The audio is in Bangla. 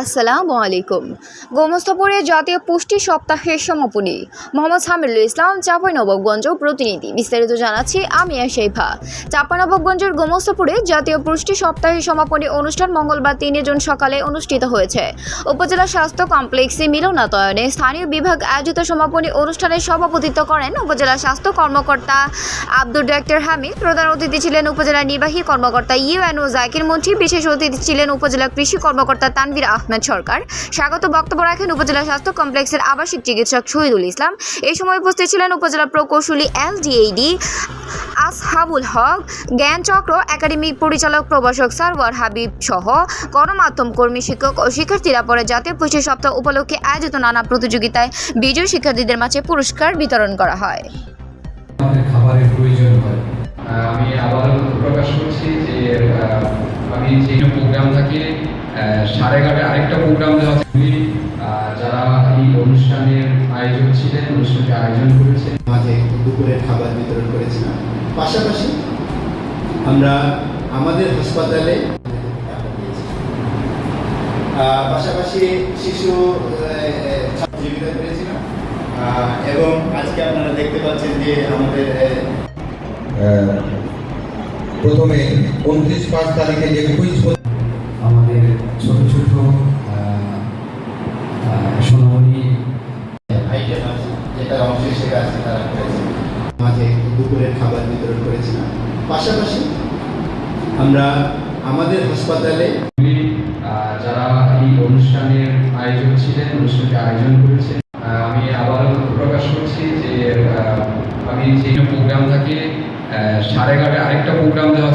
আসসালামু আলাইকুম। গোমস্তাপুরে জাতীয় পুষ্টি সপ্তাহের সমাপনী। মোহাম্মদ সামিরুল ইসলাম চাঁপাইনবাবগঞ্জ প্রতিনিধি। বিস্তারিত জানাচ্ছি আমি শেফা চাঁপাইনবাবগঞ্জের গোমস্তাপুরে জাতীয় পুষ্টি সপ্তাহের সমাপনী অনুষ্ঠান মঙ্গলবার তিন জুন সকালে অনুষ্ঠিত হয়েছে। উপজেলা স্বাস্থ্য কমপ্লেক্সে মিলনাতয়নে স্থানীয় বিভাগ আয়োজিত সমাপনী অনুষ্ঠানে সভাপতিত্ব করেন উপজেলা স্বাস্থ্য কর্মকর্তা আব্দুর ডাক্তার হামিদ। প্রধান অতিথি ছিলেন উপজেলা নির্বাহী কর্মকর্তা ইউএনও জাকির মন্ত্রী বিশেষ অতিথি ছিলেন উপজেলা কৃষি কর্মকর্তা তানভীর আহমেদ সরকার। স্বাগত বক্তব্য রাখেন উপজেলা স্বাস্থ্য কমপ্লেক্সের আবাসিক চিকিৎসক শহীদুল ইসলাম। এই সময় উপস্থিত ছিলেন উপজেলা প্রকৌশলী এলডিএইডি আসহাবুল হক জ্ঞান চক্র একাডেমিক পরিচালক প্রভাষক সারওয়ার হাবিব সহ গণমাধ্যম কর্মী শিক্ষক ও শিক্ষার্থীরা পরে জাতীয় পুষ্টি সপ্তাহ উপলক্ষে আয়োজিত নানা প্রতিযোগিতায় বিজয়ী শিক্ষার্থীদের মাঝে পুরস্কার বিতরণ করা হয়। খাবারের প্রয়োজন হয়। আমি আবারও প্রকাশ করছি যে আমি যে প্রোগ্রাম থাকে সাড়ে এগারোটায় আরেকটা প্রোগ্রাম দেওয়া যারা এই অনুষ্ঠানের আয়োজক ছিলেন অনুষ্ঠানটি আয়োজন করেছেন মাঝে দুপুরের খাবার বিতরণ করেছিলাম। পাশাপাশি আমরা আমাদের হাসপাতালে পাশাপাশি শিশু জীবিত করেছিলাম। এবং আজকে আপনারা দেখতে পাচ্ছেন যে আমাদের প্রথমে উনত্রিশ পাঁচ তারিখে যে কুইজ আমাদের ছোট ছোট সোনামণি আইটেম আছে যেটা অংশ হিসেবে আছে তারা করেছে। মাঝে দুপুরের খাবার বিতরণ করেছিলাম। পাশাপাশি আমরা আমাদের হাসপাতালে আহ, যারা এই অনুষ্ঠানের আয়োজক ছিলেন অনুষ্ঠানটি আয়োজন করেছেন আমি আবারও প্রকাশ করছি যে আহ, আমি যে প্রোগ্রাম থাকে সাড়ে এগারোটায় আরেকটা প্রোগ্রাম দেওয়া